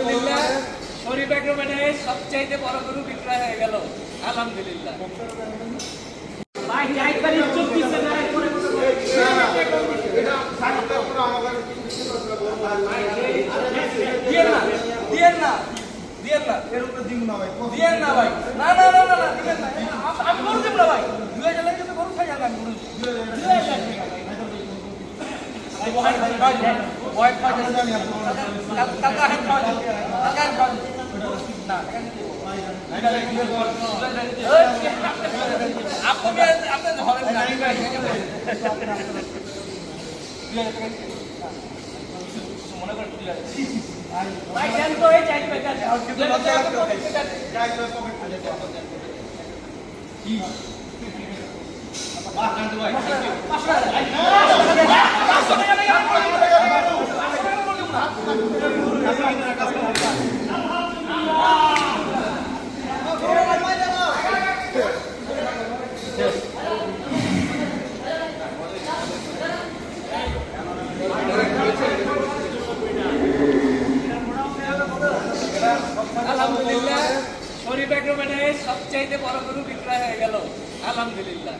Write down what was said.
আলহামদুলিল্লাহ শরীফ এগ্রোমেন্টে সবচাইতে বড় গরু বিক্রয় হয়ে গেল। আলহামদুলিল্লাহ। ভাই একবার না দিয়েন না দিয়েন না দিয়েন না। দিয়েন না ভাই না দিয়েন না আম- আমি গরু দেব না ভাই দুই হাজার লাগে তো গরু খাই যাবে আমি গরু দুই হাজার হেড খাওয়া যাবে টাকা হেড খাওয়া যাবে না টাকা দিতে আপনি আপনি ধরেন না মনে করেন ভাই দেন তো এই চাই পেটা আলহামদুলিল্লাহ এগ্রোমেন্টে সবচাইতে বড় গরু বিক্রয় হয়ে গেল। আলহামদুলিল্লাহ।